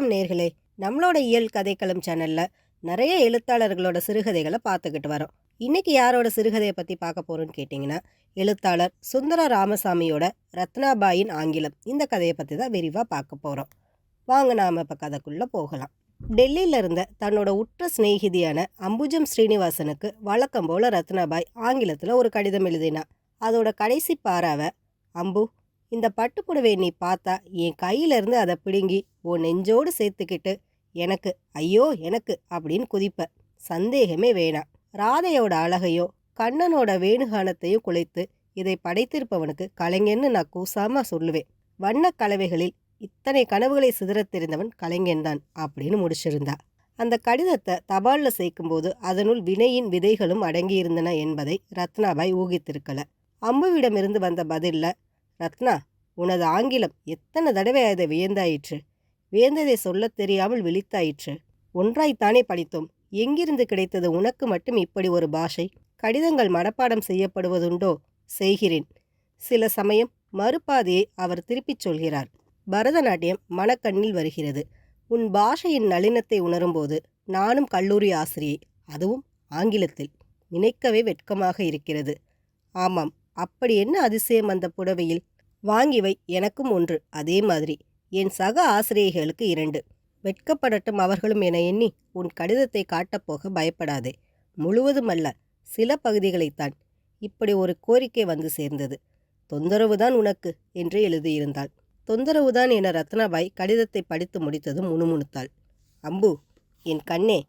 வணக்கம் நேர்களே. நம்மளோட இயல் கதைக்களம் சேனலில் நிறைய எழுத்தாளர்களோட சிறுகதைகளை பார்த்துக்கிட்டு வரோம். இன்னைக்கு யாரோட சிறுகதையை பற்றி பார்க்க போகிறோன்னு கேட்டிங்கன்னா எழுத்தாளர் சுந்தர ராமசாமியோட ரத்னாபாயின் ஆங்கிலம். இந்த கதையை பற்றி தான் விரிவாக பார்க்க போகிறோம் வாங்க நாம் இப்போ கதைக்குள்ளே போகலாம். டெல்லியில் இருந்த தன்னோட உற்ற சிநேகிதியான அம்புஜம் ஸ்ரீனிவாசனுக்கு வழக்கம் போல் ரத்னாபாய் ஆங்கிலத்தில் ஒரு கடிதம் எழுதினா அதோட கடைசி பாராவை அம்பு இந்த பட்டுப்புடவை நீ பார்த்தா என் கையிலேருந்து அதை பிடுங்கி உன் நெஞ்சோடு சேர்த்துக்கிட்டு எனக்கு ஐயோ எனக்கு அப்படின்னு குதிப்ப. சந்தேகமே வேணாம். ராதையோட அழகையோ கண்ணனோட வேணுகானத்தையும் குலைத்து இதை படைத்திருப்பவனுக்கு கலைஞன்னு நான் கூசாம சொல்லுவேன். வண்ணக் கலவைகளில் இத்தனை கனவுகளை சிதறத்திருந்தவன் கலைஞன்தான் அப்படின்னு முடிச்சிருந்தா. அந்த கடிதத்தை தபாலில் சேர்க்கும்போது அதனுள் வினையின் விதைகளும் அடங்கியிருந்தன என்பதை ரத்னாபாய் ஊகித்திருக்கல. அம்புவிடமிருந்து வந்த பதிலில் ரத்னா உனது ஆங்கிலம் எத்தனை தடவை அதை வியந்தாயிற்று? வியந்ததை சொல்லத் தெரியாமல் விழித்தாயிற்று. ஒன்றாய்த்தானே படித்தோம். எங்கிருந்து கிடைத்தது உனக்கு மட்டும் இப்படி ஒரு பாஷை? கடிதங்கள் மனப்பாடம் செய்யப்படுவதுண்டோ? செய்கிறேன். சில சமயம் மறுபாதையை அவர் திருப்பிச் சொல்கிறார். பரதநாட்டியம் மனக்கண்ணில் வருகிறது. உன் பாஷையின் நளினத்தை உணரும்போது நானும் கல்லூரி ஆசிரியை அதுவும் ஆங்கிலத்தில். நினைக்கவே வெட்கமாக இருக்கிறது. ஆமாம் அப்படி என்ன அதிசயம் அந்த புடவையில்? வாங்கி வை எனக்கும் ஒன்று அதே மாதிரி. என் சக ஆசிரியைகளுக்கு இரண்டு. வெட்கப்படட்டும் அவர்களும் என எண்ணி உன் கடிதத்தை காட்டப்போக பயப்படாதே. முழுவதும் அல்ல சில பகுதிகளைத்தான் இப்படி ஒரு கோரிக்கை வந்து சேர்ந்தது. தொந்தரவுதான் உனக்கு என்று எழுதியிருந்தாள். தொந்தரவுதான் என ரத்னாபாய் கடிதத்தை படித்து முடித்ததும் முணுமுணுத்தாள். அம்பு என் கண்ணே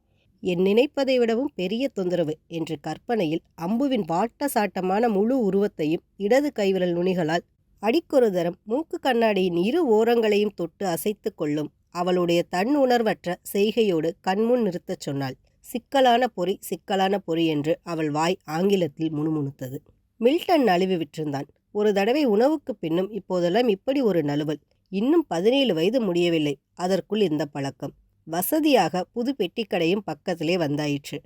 என் நினைப்பதை விடவும் பெரிய தொந்தரவு என்று கற்பனையில் அம்புவின் வாட்ட சாட்டமான முழு உருவத்தையும் இடது கைவிரல் நுனிகளால் அடிக்கொரு தரம் மூக்கு கண்ணாடியின் இரு ஓரங்களையும் தொட்டு அசைத்து கொள்ளும். அவளுடைய தன் உணர்வற்ற செய்கையோடு கண்முன் நிறுத்தச் சொன்னாள். சிக்கலான பொறி சிக்கலான பொறி என்று அவள் வாய் ஆங்கிலத்தில் முணுமுணுத்தது. மில்டன் நழுவி விட்டிருந்தான். ஒரு தடவை உணவுக்கு பின்னும் இப்போதெல்லாம் இப்படி ஒரு நழுவல். இன்னும் பதினேழு வயது முடியவில்லை. அதற்குள் இந்த பழக்கம். வசதியாக புது பெட்டிக்கடையும் பக்கத்திலே வந்தாயிற்று.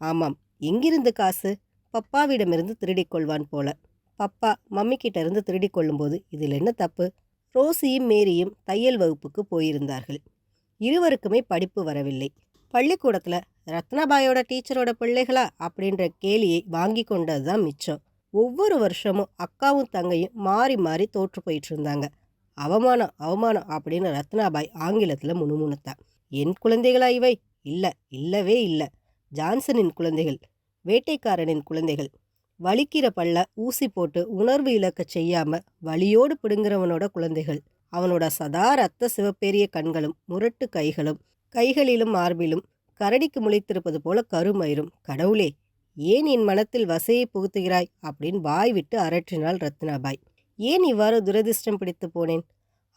ஆமாம் எங்கிருந்து காசு? பப்பாவிடமிருந்து திருடிக்கொள்வான் போல. பப்பா மம்மி கிட்ட இருந்து திருடி கொள்ளும்போது இதில் என்ன தப்பு? ரோசியும் மேரியும் தையல் வகுப்புக்கு போயிருந்தார்கள். இருவருக்குமே படிப்பு வரவில்லை. பள்ளிக்கூடத்தில் ரத்னாபாயோட டீச்சரோட பிள்ளைகளா? அப்படின்ற கேலியை வாங்கி கொண்டது தான் மிச்சம். ஒவ்வொரு வருஷமும் அக்காவும் தங்கையும் மாறி மாறி தோற்று போயிட்டு இருந்தாங்க. அவமானம் அவமானம் அப்படின்னு ரத்னாபாய் ஆங்கிலத்தில் முணுமுணுத்தான் என் குழந்தைகளா இவை? இல்லை இல்லவே இல்லை. ஜான்சனின் குழந்தைகள் வேட்டைக்காரனின் குழந்தைகள். வலிக்கிற பல்ல ஊசி போட்டு உணர்வு இழக்கச் செய்யாம வலியோடு பிடுங்குறவனோட குழந்தைகள். அவனோட சதா ரத்த சிவப்பேரிய கண்களும் முரட்டு கைகளும் கைகளிலும் மார்பிலும் கரடிக்கு முளைத்திருப்பது போல கருமயிரும். கடவுளே ஏன் என் மனத்தில் வசையை புகுத்துகிறாய்? அப்படின்னு வாய் விட்டு அரற்றினாள் ரத்னாபாய். ஏன் இவ்வாறு துரதிர்ஷ்டம் பிடித்து போனேன்?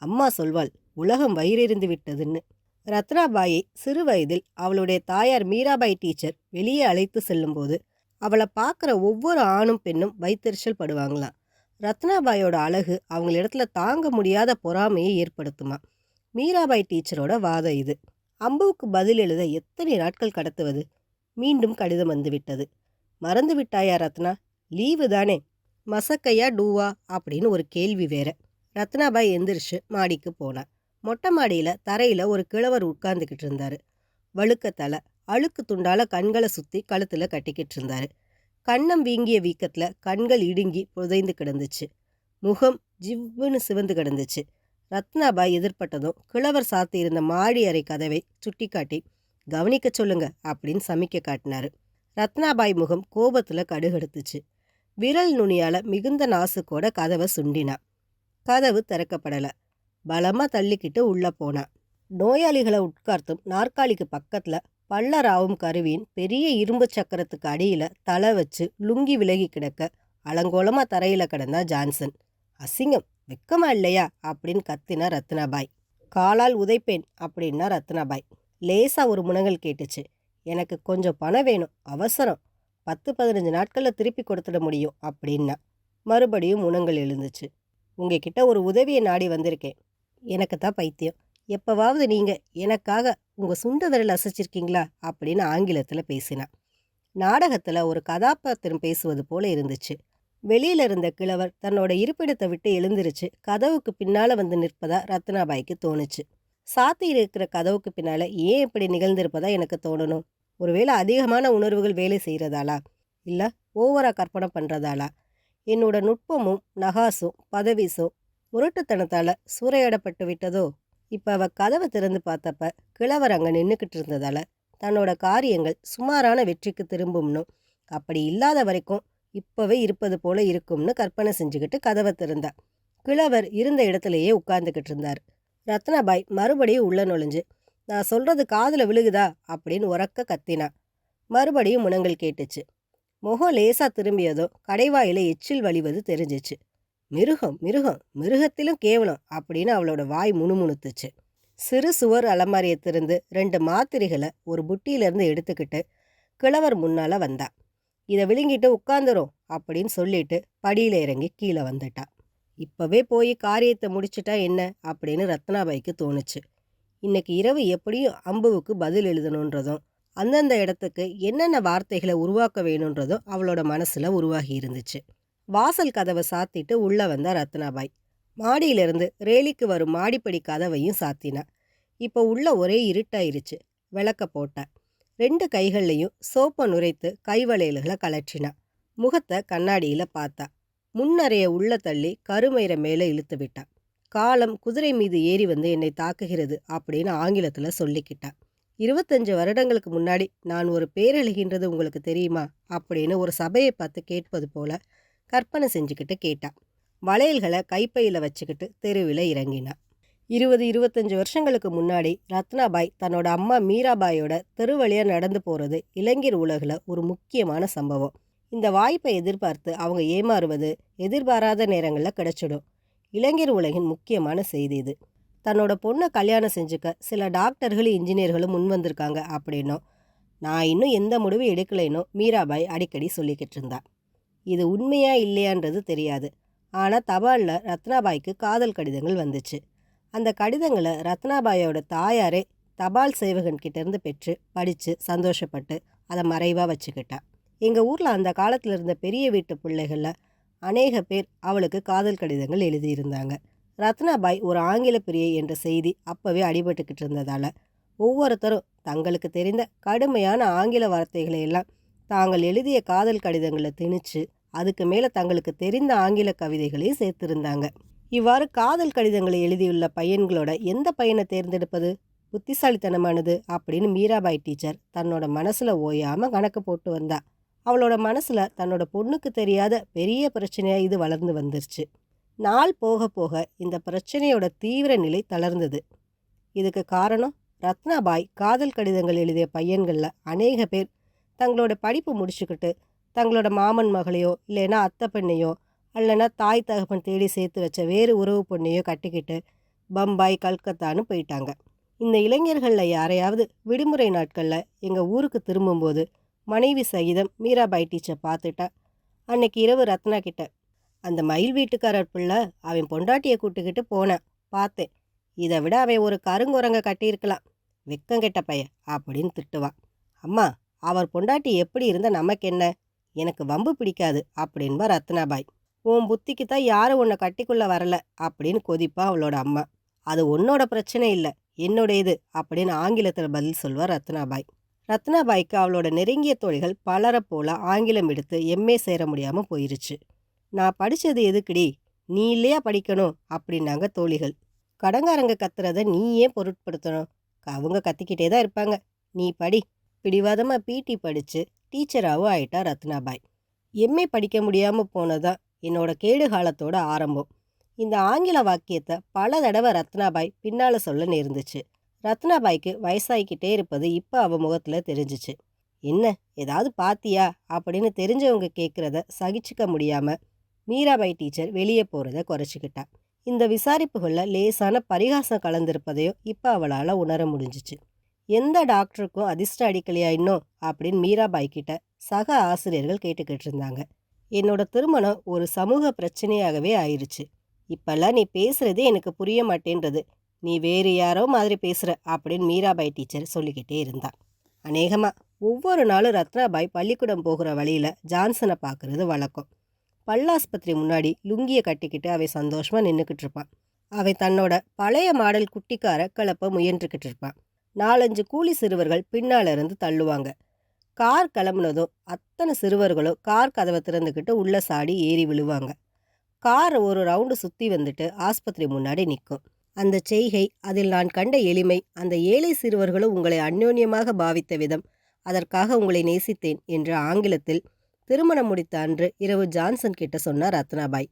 அம்மா சொல்வாள் உலகம் வயிறிருந்து விட்டதுன்னு. ரத்னாபாயை சிறு வயதில் அவளுடைய தாயார் மீராபாய் டீச்சர் வெளியே அழைத்து செல்லும்போது அவளை பார்க்குற ஒவ்வொரு ஆணும் பெண்ணும் வைத்தறிச்சல் படுவாங்களாம் ரத்னாபாயோட அழகு அவங்களிடத்துல தாங்க முடியாத பொறாமையை ஏற்படுத்துமா? மீராபாய் டீச்சரோட வாதம் இது. அம்புவுக்கு பதில் எழுத எத்தனை நாட்கள் கடத்துவது? மீண்டும் கடிதம் வந்துவிட்டது மறந்து விட்டாயா ரத்னா? லீவு தானே. மசக்கையா டூவா? அப்படின்னு ஒரு கேள்வி வேற. ரத்னாபாய் எந்திரிச்சு மாடிக்கு போனார். மொட்டை மாடியில் தரையில் ஒரு கிழவர் உட்கார்ந்துக்கிட்டு இருந்தார். வழுக்க தலை அழுக்கு துண்டால கண்களை சுற்றி கழுத்தில் கட்டிக்கிட்டு இருந்தாரு கண்ணம் வீங்கிய வீக்கத்தில் கண்கள் இடுங்கி புதைந்து கிடந்துச்சு. முகம் ஜிவ்வுன்னு சிவந்து கிடந்துச்சு. ரத்னாபாய் எதிர்பட்டதும் கிழவர் சாத்தியிருந்த மாடி அறை கதவை சுட்டிக்காட்டி கவனிக்க சொல்லுங்க அப்படின்னு சமிக்க காட்டினாரு. ரத்னாபாய் முகம் கோபத்தில் கடுகெடுத்துச்சு. விரல் நுனியால மிகுந்த நாசுக்கோட கதவை சுண்டினா. கதவு திறக்கப்படலை. பலமாக தள்ளிக்கிட்டு உள்ளே போனா. நோயாளிகளை உட்கார்த்தும் நாற்காலிக்கு பக்கத்தில் பல்லராவும் கருவியின் பெரிய இரும்பு சக்கரத்துக்கு அடியில் தலை வச்சு லுங்கி விலகி கிடக்க அலங்கோலமாக தரையில் கிடந்தா ஜான்சன். அசிங்கம் வெக்கமா இல்லையா? அப்படின்னு கத்தினா ரத்னாபாய். காலால் உதைப்பேன் அப்படின்னா ரத்னாபாய். லேசாக ஒரு முனங்கல் கேட்டுச்சு. எனக்கு கொஞ்சம் பணம் வேணும் அவசரம். பத்து பதினஞ்சு நாட்களில் திருப்பி கொடுத்துட முடியும் அப்படின்னா. மறுபடியும் முனங்கள் எழுந்துச்சு. உங்ககிட்ட ஒரு உதவியை நாடி வந்திருக்கேன். எனக்கு தான் பைத்தியம். எப்போவாவது நீங்கள் எனக்காக உங்கள் சுண்ட விரல் அசைச்சிருக்கீங்களா? அப்படின்னு ஆங்கிலத்தில் பேசினான் நாடகத்தில் ஒரு கதாபாத்திரம் பேசுவது போல இருந்துச்சு. வெளியில் இருந்த கிழவர் தன்னோட இருப்பிடத்தை விட்டு எழுந்திருச்சு. கதவுக்கு பின்னால் வந்து நிற்பதா ரத்னாபாய்க்கு தோணுச்சு. சாத்தி இருக்கிற கதவுக்கு பின்னால் ஏன் இப்படி நிகழ்ந்திருப்பதா எனக்கு தோணணும். ஒருவேளை அதிகமான உணர்வுகள் வேலை செய்கிறதாலா இல்லை ஓவராக கற்பனை பண்ணுறதாலா என்னோட நுட்பமும் நகாசும் பதவிசும் முரட்டுத்தனத்தால் சூறையாடப்பட்டு விட்டதோ? இப்போ அவள் கதவை திறந்து பார்த்தப்ப கிழவர் அங்கே நின்றுக்கிட்டு இருந்ததால் தன்னோட காரியங்கள் சுமாரான வெற்றிக்கு திரும்பும்னு. அப்படி இல்லாத வரைக்கும் இப்போவே இருப்பது போல இருக்கும்னு கற்பனை செஞ்சுக்கிட்டு கதவை திறந்தா. கிழவர் இருந்த இடத்துலையே உட்கார்ந்துக்கிட்டு இருந்தார். ரத்னாபாய் மறுபடியும் உள்ள நுழைஞ்சு நான் சொல்றது காதில் விழுகுதா? அப்படின்னு உறக்க கத்தினா. மறுபடியும் முனங்கள் கேட்டுச்சு. முகம் லேசாக திரும்பியதோ கடைவாயில எச்சில் வழிவது தெரிஞ்சிச்சு. மிருகம் மிருகம் மிருகத்திலும் கேவலம் அப்படின்னு அவளோட வாய் முணுமுணுத்துச்சு. சிறு சுவர் அலமாரியை திறந்து ரெண்டு மாத்திரைகளை ஒரு புட்டியிலேருந்து எடுத்துக்கிட்டு கிழவர் முன்னால் வந்தா. இதை விழுங்கிட்டு உட்காந்துரும் அப்படின்னு சொல்லிட்டு படியில் இறங்கி கீழே வந்துட்டா. இப்போவே போய் காரியத்தை முடிச்சிட்டா என்ன? அப்படின்னு ரத்னாபாய்க்கு தோணுச்சு. இன்னைக்கு இரவு எப்படியும் அம்புவுக்கு பதில் எழுதணுன்றதும் அந்தந்த இடத்துக்கு என்னென்ன வார்த்தைகளை உருவாக்க வேணுன்றதும் அவளோட மனசில் உருவாகி இருந்துச்சு. வாசல் கதவை சாத்திட்டு உள்ளே வந்தா ரத்னாபாய். மாடியிலிருந்து ரேலிக்கு வரும் மாடிப்படி கதவையும் சாத்தினா. இப்போ உள்ள ஒரே இருட்டாயிருச்சு. விளக்க போட்டா. ரெண்டு கைகள்லையும் சோப்பை நுரைத்து கைவளையல்களை கலற்றினா முகத்தை கண்ணாடியில் பார்த்தா. முன்னறைய உள்ள தள்ளி கருமயிரை மேலே இழுத்து விட்டா. காலம் குதிரை மீது ஏறி வந்து என்னை தாக்குகிறது அப்படின்னு ஆங்கிலத்தில் சொல்லிக்கிட்டா. இருபத்தஞ்சு வருடங்களுக்கு முன்னாடி நான் ஒரு பேரழுகின்றது உங்களுக்கு தெரியுமா? அப்படின்னு ஒரு சபையை பார்த்து கேட்பது போல கற்பனை செஞ்சுக்கிட்டு கேட்டா. வளையல்களை கைப்பையில் வச்சுக்கிட்டு தெருவில் இறங்கினா. இருபது இருபத்தஞ்சு வருஷங்களுக்கு முன்னாடி ரத்னாபாய் தன்னோட அம்மா மீராபாயோட தெருவழியாக நடந்து போகிறது இளைஞர் உலகில் ஒரு முக்கியமான சம்பவம். இந்த வாய்ப்பை எதிர்பார்த்து அவங்க ஏமாறுவது எதிர்பாராத நேரங்களில் கிடைச்சிடும். இளைஞர் உலகின் முக்கியமான செய்தி இது. தன்னோட பொண்ணை கல்யாணம் செஞ்சுக்க சில டாக்டர்களும் இன்ஜினியர்களும் முன் வந்திருக்காங்க அப்படின்னும். நான் இன்னும் எந்த முடிவும் எடுக்கலைனோ மீராபாய் அடிக்கடி சொல்லிக்கிட்டு இருந்தான் இது உண்மையா இல்லையான்றது தெரியாது. ஆனால் தபாலில் ரத்னாபாய்க்கு காதல் கடிதங்கள் வந்துச்சு. அந்த கடிதங்களை ரத்னாபாயோட தாயாரே தபால் சேவகன் கிட்டேருந்து பெற்று படித்து சந்தோஷப்பட்டு அதை மறைவாக வச்சுக்கிட்டா. எங்கள் ஊரில் அந்த காலத்தில் இருந்த பெரிய வீட்டு பிள்ளைகளில் அநேக பேர் அவளுக்கு காதல் கடிதங்கள் எழுதியிருந்தாங்க. ரத்னாபாய் ஒரு ஆங்கில பிரியை என்ற செய்தி அப்போவே அடிபட்டுக்கிட்டு இருந்ததால் ஒவ்வொருத்தரும் தங்களுக்கு தெரிந்த கடுமையான ஆங்கில வார்த்தைகளை எல்லாம் தாங்கள் எழுதிய காதல் கடிதங்களை திணிச்சு அதுக்கு மேலே தங்களுக்கு தெரிந்த ஆங்கில கவிதைகளையும் சேர்த்திருந்தாங்க. இவ்வாறு காதல் கடிதங்களை எழுதியுள்ள பையன்களோட எந்த பையனை தேர்ந்தெடுப்பது? புத்திசாலித்தனமானது அப்படின்னு மீராபாய் டீச்சர் தன்னோட மனசில் ஓயாமல் கணக்கு போட்டு வந்தா. அவளோட மனசில் தன்னோட பொண்ணுக்கு தெரியாத பெரிய பிரச்சனையாக இது வளர்ந்து வந்துருச்சு. நாள் போக போக இந்த பிரச்சனையோட தீவிர நிலை தளர்ந்தது. இதுக்கு காரணம் ரத்னாபாய் காதல் கடிதங்கள் எழுதிய பையன்களில் அநேக பேர் தங்களோட படிப்பு முடிச்சுக்கிட்டு தங்களோட மாமன் மகளையோ இல்லைன்னா அத்தை பெண்ணையோ இல்லைன்னா தாய் தகப்பன் தேடி சேர்த்து வச்ச வேறு உறவு பொண்ணையோ கட்டிக்கிட்டு பம்பாய் கல்கத்தான்னு போயிட்டாங்க. இந்த இளைஞர்களில் யாரையாவது விடுமுறை நாட்களில் எங்கள் ஊருக்கு திரும்பும்போது மனைவி சகிதம் மீராபாய் டீச்சர் பார்த்துட்டா. அன்னைக்கு இரவு ரத்னா கிட்ட அந்த மயில் வீட்டுக்காரர் பிள்ளை அவன் பொண்டாட்டியை கூட்டுக்கிட்டு போனேன் பார்த்தேன். இதை விட அவன் ஒரு கருங்குரங்க கட்டியிருக்கலாம். வெக்கம் கெட்ட பையன் அப்படின்னு திட்டுவான். அம்மா அவர் பொண்டாட்டி எப்படி இருந்தால் நமக்கு என்ன எனக்கு வம்பு பிடிக்காது அப்படின்பா ரத்னாபாய். உன் புத்திக்கு தான் யாரும் உன்னை கட்டிக்குள்ளே வரல அப்படின்னு கொதிப்பா அவளோட அம்மா. அது உன்னோட பிரச்சனை இல்லை என்னுடைய இது அப்படின்னு ஆங்கிலத்தில் பதில் சொல்வார் ரத்னாபாய். ரத்னாபாய்க்கு அவளோட நெருங்கிய தோழிகள் பலரை போல ஆங்கிலம் எடுத்து எம்ஏ சேர முடியாமல் போயிருச்சு. நான் படித்தது எதுக்குடி? நீ இல்லையா படிக்கணும்? அப்படின்னாங்க தோழிகள். கடங்காரங்க கத்துறத நீ ஏன் பொருட்படுத்தணும்? அவங்க கத்திக்கிட்டே தான் இருப்பாங்க. நீ படி. பிடிவாதமாக பிடி படித்து டீச்சராகவும் ஆயிட்டா ரத்னாபாய். எம்ஏ படிக்க முடியாமல் போனதான் என்னோட கேடு காலத்தோட ஆரம்பம். இந்த ஆங்கில வாக்கியத்தை பல தடவை ரத்னாபாய் பின்னால் சொல்ல நேர்ந்துச்சு. ரத்னாபாய்க்கு வயசாகிக்கிட்டே இருப்பது இப்போ அவ முகத்தில் தெரிஞ்சிச்சு. என்ன ஏதாவது பாத்தியா? அப்படின்னு தெரிஞ்சவங்க கேட்குறத சகிச்சுக்க முடியாமல் மீராபாய் டீச்சர் வெளியே போகிறத குறைச்சிக்கிட்டா. இந்த விசாரிப்புகளில் லேசான பரிகாசம் கலந்திருப்பதையும் இப்போ அவளால் உணர முடிஞ்சிச்சு. எந்த டாக்டருக்கும் அதிர்ஷ்டம் அடிக்கலையா இன்னும்? அப்படின்னு மீராபாய் கிட்ட சக ஆசிரியர்கள் கேட்டுக்கிட்டு இருந்தாங்க. என்னோட திருமணம் ஒரு சமூக பிரச்சனையாகவே ஆயிருச்சு. இப்பெல்லாம் நீ பேசுறதே எனக்கு புரிய மாட்டேன்றது. நீ வேறு யாரோ மாதிரி பேசுகிற அப்படின்னு மீராபாய் டீச்சர் சொல்லிக்கிட்டே இருந்தா. அநேகமாக ஒவ்வொரு நாளும் ரத்னாபாய் பள்ளிக்கூடம் போகிற வழியில் ஜான்சனை பார்க்குறது வழக்கம். பல்லாஸ்பத்திரி முன்னாடி லுங்கியை கட்டிக்கிட்டு அவன் சந்தோஷமாக நின்றுக்கிட்டு இருப்பான். அவன் தன்னோட பழைய மாடல் குட்டிக்கார கிளப்ப முயன்றுக்கிட்டு இருப்பான். நாலஞ்சு கூலி சிறுவர்கள் பின்னால இருந்து தள்ளுவாங்க. கார் கிளம்புனதும் அத்தனை சிறுவர்களும் கார் கதவை திறந்துக்கிட்டு உள்ள சாடி ஏறி விழுவாங்க. கார் ஒரு ரவுண்டு சுற்றி வந்துட்டு ஆஸ்பத்திரி முன்னாடி நிற்கும் அந்த செய்கை அதில் நான் கண்ட எளிமை அந்த ஏழை சிறுவர்களும் உங்களை அந்யோன்யமாக பாவித்த விதம். அதற்காக உங்களை நேசித்தேன் என்று ஆங்கிலத்தில் திருமணம் முடித்த அன்று இரவு ஜான்சன் கிட்ட சொன்னார் ரத்னாபாய்.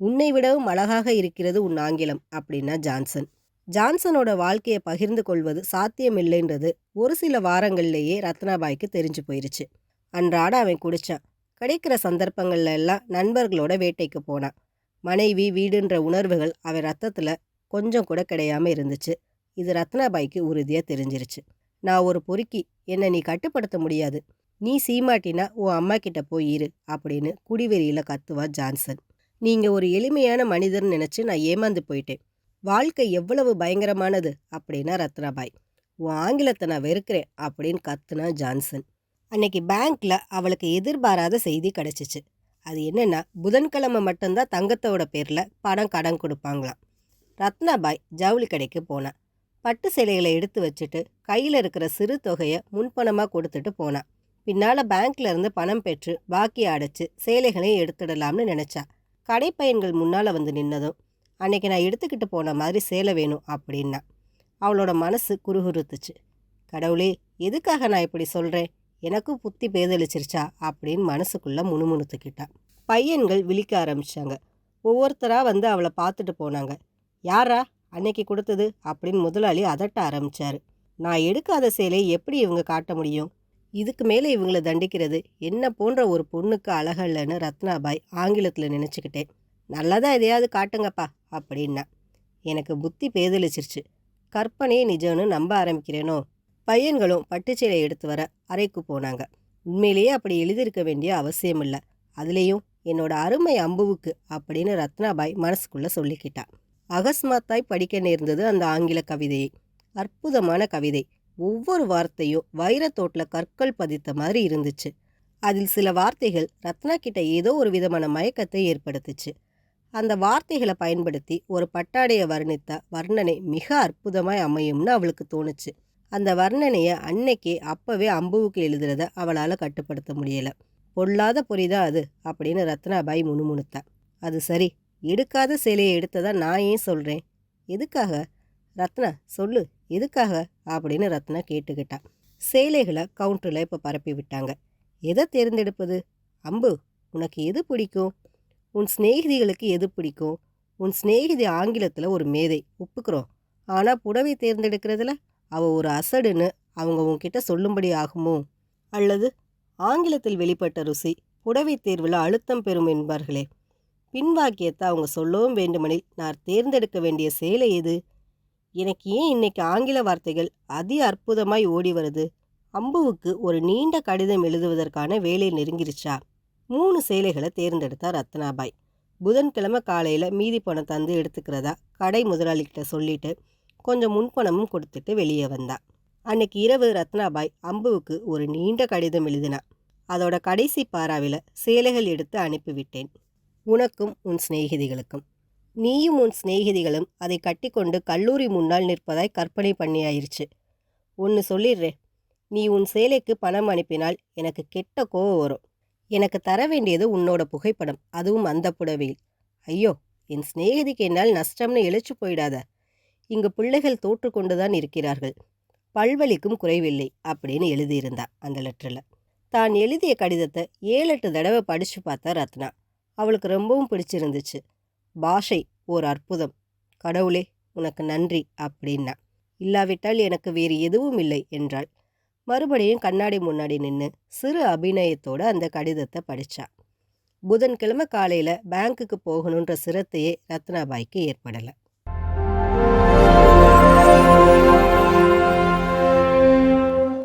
உன்னை விடவும் அழகாக இருக்கிறது உன் ஆங்கிலம் அப்படின்னா ஜான்சன். ஜான்சனோட வாழ்க்கையை பகிர்ந்து கொள்வது சாத்தியமில்லைன்றது ஒரு சில வாரங்கள்லேயே ரத்னாபாய்க்கு தெரிஞ்சு போயிருச்சு. அன்றாட அவன் குடிச்சான். கிடைக்கிற சந்தர்ப்பங்கள்ல எல்லாம் நண்பர்களோட வேட்டைக்கு போனான். மனைவி வீடுன்ற உணர்வுகள் அவன் ரத்தத்தில் கொஞ்சம் கூட கிடையாம இருந்துச்சு. இது ரத்னாபாய்க்கு உறுதியாக தெரிஞ்சிருச்சு. நான் ஒரு பொறுக்கி. என்னை நீ கட்டுப்படுத்த முடியாது. நீ சீமாட்டினா உன் அம்மா கிட்ட போய் இரு அப்படின்னு குடிவெறியில் கத்துவா ஜான்சன். நீங்கள் ஒரு எளிமையான மனிதர்னு நினச்சி நான் ஏமாந்து போயிட்டேன். வாழ்க்கை எவ்வளவு பயங்கரமானது? அப்படின்னா ரத்னாபாய். உன் ஆங்கிலத்தை நான் வெறுக்கிறேன் அப்படின்னு கத்துனா ஜான்சன். அன்னைக்கு பேங்க்கில் அவளுக்கு எதிர்பாராத செய்தி கிடச்சிச்சு. அது என்னென்னா புதன்கிழமை மட்டும்தான் தங்கத்தோட பேரில் பணம் கடன் கொடுப்பாங்களாம். ரத்னாபாய் ஜவுளி கடைக்கு போனான் பட்டு சேலைகளை எடுத்து வச்சுட்டு கையில் இருக்கிற சிறு தொகையை முன்பணமாக கொடுத்துட்டு போனான் பின்னால் பேங்க்ல இருந்து பணம் பெற்று பாக்கி அடைச்சு சேலைகளையும் எடுத்துடலாம்னு நினச்சா. கடைப்பையன்கள் முன்னால் வந்து நின்னதும் அன்னைக்கு நான் எடுத்துக்கிட்டு போன மாதிரி சேலை வேணும் அப்படின்னா. அவளோட மனசு குறுகுறுத்துச்சு. கடவுளே எதுக்காக நான் இப்படி சொல்கிறேன் எனக்கும் புத்தி பேதளிச்சிருச்சா? அப்படின்னு மனசுக்குள்ளே முணுமுணுத்துக்கிட்டான் பையன்கள் விழிக்க ஆரம்பித்தாங்க ஒவ்வொருத்தராக வந்து அவளை பார்த்துட்டு போனாங்க. யாரா அன்னைக்கு கொடுத்தது? அப்படின்னு முதலாளி அதட்ட ஆரம்பிச்சாரு. நான் எடுக்காத சேலை எப்படி இவங்க காட்ட முடியும்? இதுக்கு மேலே இவங்களை தண்டிக்கிறது? என்ன போன்ற ஒரு பொண்ணுக்கு அழகல்லன்னு ரத்னாபாய் ஆங்கிலத்தில் நினச்சிக்கிட்டேன் நல்லதாக எதையாவது காட்டுங்கப்பா அப்படின்னா. எனக்கு புத்தி பேதலிச்சிருச்சு. கற்பனையை நிஜம்னு நம்ப ஆரம்பிக்கிறேனோ? பையன்களும் பட்டுச்சீலை எடுத்து வர அறைக்கு போனாங்க. உண்மையிலேயே அப்படி எழுதியிருக்க வேண்டிய அவசியம் இல்லை அதுலேயும் என்னோட அருமை அம்புவுக்கு அப்படின்னு ரத்னாபாய் மனசுக்குள்ளே சொல்லிக்கிட்டா. அகஸ்மாத்தாய் படிக்க நேர்ந்தது அந்த ஆங்கில கவிதையை. அற்புதமான கவிதை. ஒவ்வொரு வார்த்தையும் வைரத்தோட்டில் கற்கள் பதித்த மாதிரி இருந்துச்சு. அதில் சில வார்த்தைகள் ரத்னா கிட்ட ஏதோ ஒரு விதமான மயக்கத்தை ஏற்படுத்துச்சு. அந்த வார்த்தைகளை பயன்படுத்தி ஒரு பட்டாடையை வர்ணித்த வர்ணனை மிக அற்புதமாய் அமையும்னு அவளுக்கு தோணுச்சு. அந்த வர்ணனையை அன்னைக்கே அப்பவே அம்புவுக்கு எழுதுறத அவளால் கட்டுப்படுத்த முடியல. பொல்லாத பொறிதான் அது அப்படின்னு ரத்னாபாய் முணுமுணுத்தா. அது சரி எடுக்காத சேலையை எடுத்ததா நான் ஏன் சொல்கிறேன் எதுக்காக? ரத்னா சொல்லு எதுக்காக? அப்படின்னு ரத்னா கேட்டுக்கிட்டான் சேலைகளை கவுண்டரில் இப்போ பரப்பி விட்டாங்க எதை தேர்ந்தெடுப்பது? அம்பு உனக்கு எது பிடிக்கும்? உன் சிநேகிதிகளுக்கு எது பிடிக்கும்? உன் சிநேகிதி ஆங்கிலத்தில் ஒரு மேதை. ஒப்புக்கிறோம். ஆனால் புடவை தேர்ந்தெடுக்கிறதுல அவள் ஒரு அசடுன்னு அவங்க உன்கிட்ட சொல்லும்படி ஆகுமோ? அல்லது ஆங்கிலத்தில் வெளிப்பட்ட ருசி புடவை தேர்வில் அழுத்தம் பெறும் என்பார்களே. பின்வாக்கியத்தை அவங்க சொல்லவும் வேண்டுமெனில் நான் தேர்ந்தெடுக்க வேண்டிய சேலை எது? எனக்கு ஏன் இன்னைக்கு ஆங்கில வார்த்தைகள் அதி அற்புதமாய் ஓடி வருது? அம்புவுக்கு ஒரு நீண்ட கடிதம் எழுதுவதற்கான வேலை நெருங்கிருச்சா? மூணு சேலைகளை தேர்ந்தெடுத்தா ரத்னாபாய். புதன்கிழமை காலையில் மீதி பணம் தந்து எடுத்துக்கிறதா? கடை முதலாளிகிட்ட சொல்லிட்டு கொஞ்சம் முன்பணமும் கொடுத்துட்டு வெளியே வந்தா. அன்னைக்கு இரவு ரத்னாபாய் அம்புவுக்கு ஒரு நீண்ட கடிதம் எழுதினா. அதோட கடைசி பாராவில் சேலைகள் எடுத்து அனுப்பிவிட்டேன் உனக்கும் உன் சிநேகிதிகளுக்கும். நீயும் உன் சிநேகிதிகளும் அதை கட்டிக்கொண்டு கல்லூரி முன்னால் நிற்பதாய் கற்பனை பண்ணியாயிருச்சு. ஒன்று சொல்லிடுறேன். நீ உன் சேலைக்கு பணம் அனுப்பினால் எனக்கு கெட்ட கோவம் வரும். எனக்கு தர வேண்டியது உன்னோட புகைப்படம் அதுவும் அந்த புடவையில். ஐயோ என் சிநேகிதிக்கு என்னால் நஷ்டம்னு இழைச்சு போயிடாத. இங்கு பிள்ளைகள் தோற்றுக்கொண்டுதான் இருக்கிறார்கள். பல்வலிக்கும் குறைவில்லை அப்படின்னு எழுதியிருந்தா அந்த லெட்டரில் தான் எழுதிய கடிதத்தை ஏழு எட்டு தடவை படித்து பார்த்தா ரத்னா. அவளுக்கு ரொம்பவும் பிடிச்சிருந்துச்சு. பாஷை ஓர் அற்புதம். கடவுளே உனக்கு நன்றி அப்படின்னா. இல்லாவிட்டால் எனக்கு வேறு எதுவும் இல்லை என்றாள். மறுபடியும் கண்ணாடி முன்னாடி நின்று சிறு அபிநயத்தோட அந்த கடிதத்தை படித்தா புதன்கிழமை காலையில் பேங்க்குக்கு போகணுன்ற சிரத்தையே ரத்னாபாய்க்கு ஏற்படலை.